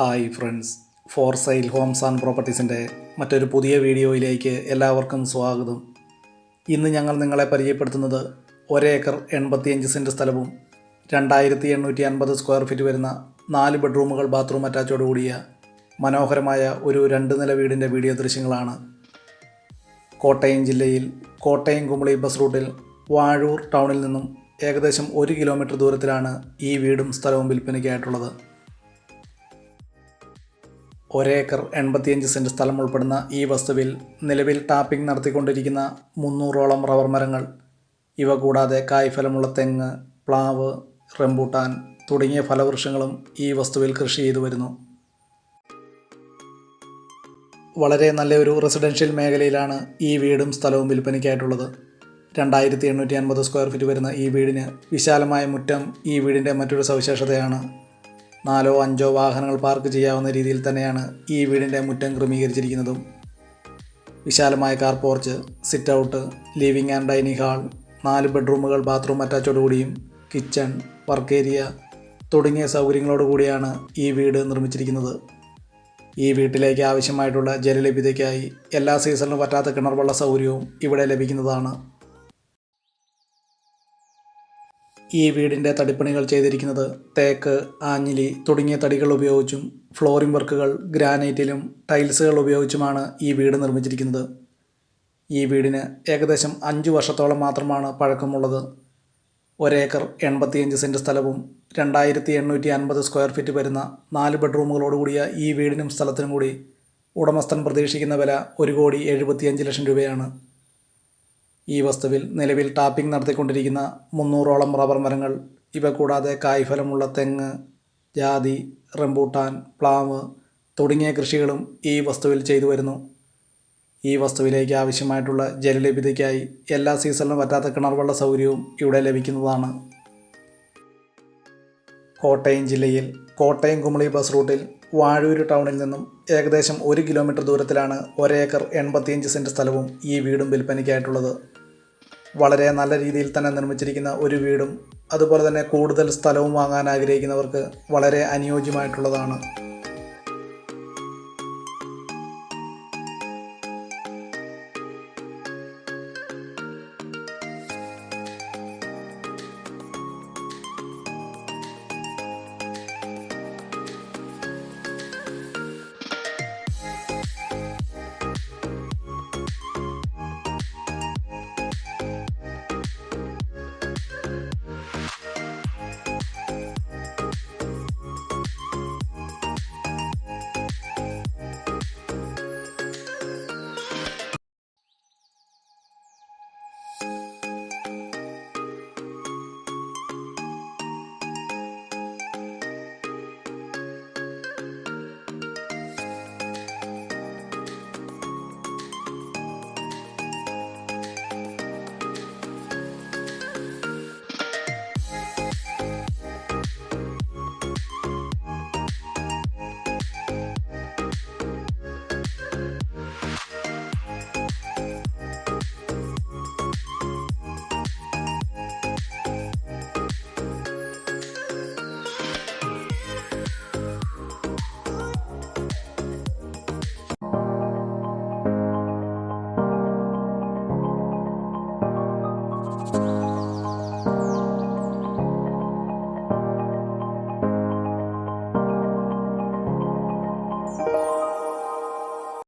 Hi friends. For sale homes and പ്രോപ്പർട്ടീസിന്റെ മറ്റൊരു പുതിയ വീഡിയോയിലേക്ക് എല്ലാവർക്കും സ്വാഗതം. ഇന്ന് ഞങ്ങൾ നിങ്ങളെ പരിചയപ്പെടുത്തുന്നത് ഒരേക്കർ എൺപത്തിയഞ്ച് സെന്റ് സ്ഥലവും രണ്ടായിരത്തി എണ്ണൂറ്റി അൻപത് സ്ക്വയർ ഫീറ്റ് വരുന്ന നാല് ബെഡ്റൂമുകൾ ബാത്റൂം അറ്റാച്ചോട് കൂടിയ മനോഹരമായ ഒരു രണ്ട് നില വീടിന്റെ വീഡിയോ ദൃശ്യങ്ങളാണ്. കോട്ടയം ജില്ലയിൽ കോട്ടയം കുമളി ബസ് റൂട്ടിൽ വാഴൂർ ടൗണിൽ നിന്നും ഏകദേശം ഒരു കിലോമീറ്റർ ദൂരത്തിലാണ് ഈ വീടും സ്ഥലവും വിൽപ്പനയ്ക്കായിട്ടുള്ളത്. ഒരേക്കർ എൺപത്തിയഞ്ച് സെന്റ് സ്ഥലം ഉൾപ്പെടുന്ന ഈ വസ്തുവിൽ നിലവിൽ ടാപ്പിംഗ് നടത്തിക്കൊണ്ടിരിക്കുന്ന മുന്നൂറോളം റബ്ബർ മരങ്ങൾ. ഇവ കൂടാതെ കായ്ഫലമുള്ള തെങ്ങ് പ്ലാവ് റംബൂട്ടാൻ തുടങ്ങിയ ഫലവൃക്ഷങ്ങളും ഈ വസ്തുവിൽ കൃഷി ചെയ്തു വരുന്നു. വളരെ നല്ലൊരു റെസിഡൻഷ്യൽ മേഖലയിലാണ് ഈ വീടും സ്ഥലവും വിൽപ്പനയ്ക്കായിട്ടുള്ളത്. രണ്ടായിരത്തി എണ്ണൂറ്റി അൻപത് സ്ക്വയർ ഫീറ്റ് വരുന്ന ഈ വീടിന് വിശാലമായ മുറ്റം ഈ വീടിന്റെ മറ്റൊരു സവിശേഷതയാണ്. നാലോ അഞ്ചോ വാഹനങ്ങൾ പാർക്ക് ചെയ്യാവുന്ന രീതിയിൽ തന്നെയാണ് ഈ വീടിന്റെ മുറ്റം ക്രമീകരിച്ചിരിക്കുന്നതും. വിശാലമായ car porch sit out living and dining hall നാല് ബെഡ്റൂമുകൾ ബാത്റൂം അറ്റാച്ചോടുകൂടിയും കിച്ചൺ വർക്ക് ഏരിയ തുടങ്ങിയ സൗകര്യങ്ങളോട് കൂടിയാണ് ഈ വീട് നിർമ്മിച്ചിരിക്കുന്നത്. ഈ വീട്ടിലേക്ക് ആവശ്യമായിട്ടുള്ള ജലലഭ്യതയ്ക്കായി എല്ലാ സീസണിലും പറ്റാത്ത കിണർ വെള്ള സൗകര്യവും ഇവിടെ ലഭിക്കുന്നതാണ്. ഈ വീടിന്റെ തടിപ്പണികൾ ചെയ്തിരിക്കുന്നത് തേക്ക് ആഞ്ഞിലി തുടങ്ങിയ തടികൾ ഉപയോഗിച്ചും ഫ്ലോറിംഗ് വർക്കുകൾ ഗ്രാനൈറ്റിലും ടൈൽസുകൾ ഉപയോഗിച്ചുമാണ് ഈ വീട് നിർമ്മിച്ചിരിക്കുന്നത്. ഈ വീടിന് ഏകദേശം അഞ്ച് വർഷത്തോളം മാത്രമാണ് പഴക്കമുള്ളത്. ഒരേക്കർ എൺപത്തിയഞ്ച് സെന്റ് സ്ഥലവും രണ്ടായിരത്തി എണ്ണൂറ്റി അൻപത് സ്ക്വയർ ഫീറ്റ് വരുന്ന നാല് ബെഡ്റൂമുകളോടുകൂടിയ ഈ വീടിനും സ്ഥലത്തിനും കൂടി ഉടമസ്ഥൻ പ്രതീക്ഷിക്കുന്ന വില ഒരു കോടി എഴുപത്തിയഞ്ച് ലക്ഷം രൂപയാണ്. ഈ വസ്തുവിൽ നിലവിൽ ടാപ്പിംഗ് നടത്തിക്കൊണ്ടിരിക്കുന്ന മുന്നൂറോളം റബ്ബർ മരങ്ങൾ ഇവ കൂടാതെ കായ്ഫലമുള്ള തെങ്ങ് ജാതി റംബൂട്ടാൻ പ്ലാവ് തുടങ്ങിയ കൃഷികളും ഈ വസ്തുവിൽ ചെയ്തു വരുന്നു. ഈ വസ്തുവിലേക്ക് ആവശ്യമായിട്ടുള്ള ജലലഭ്യതയ്ക്കായി എല്ലാ സീസണിലും പറ്റാത്ത കിണർവെള്ള സൗകര്യവും ഇവിടെ ലഭിക്കുന്നതാണ്. കോട്ടയം ജില്ലയിൽ കോട്ടയം കുമളി ബസ് റൂട്ടിൽ വാഴൂര് ടൗണിൽ നിന്നും ഏകദേശം ഒരു കിലോമീറ്റർ ദൂരത്തിലാണ് ഒരേക്കർ എൺപത്തിയഞ്ച് സെന്റ് സ്ഥലവും ഈ വീടും വിൽപ്പനയ്ക്കായിട്ടുള്ളത്. വളരെ നല്ല രീതിയിൽ തന്നെ നിർമ്മിച്ചിരിക്കുന്ന ഒരു വീടും അതുപോലെ തന്നെ കൂടുതൽ സ്ഥലവും വാങ്ങാൻ ആഗ്രഹിക്കുന്നവർക്ക് വളരെ അനുയോജ്യമായിട്ടുള്ളതാണ്.